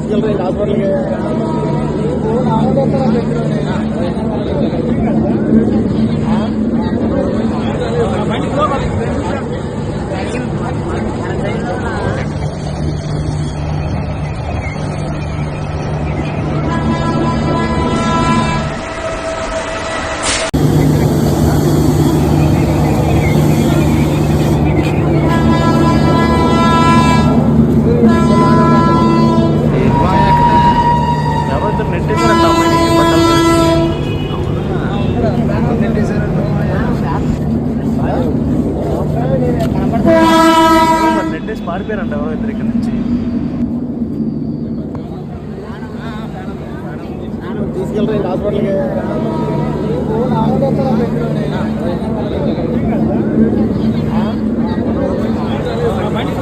తీసుకెళ్ళి హాస్పిటల్కి లేచి పారిపోయారంట ఎవరో ఇద్దరు ఇక్కడ నుంచి. తీసుకెళ్ళి హాస్పిటల్కి. బండి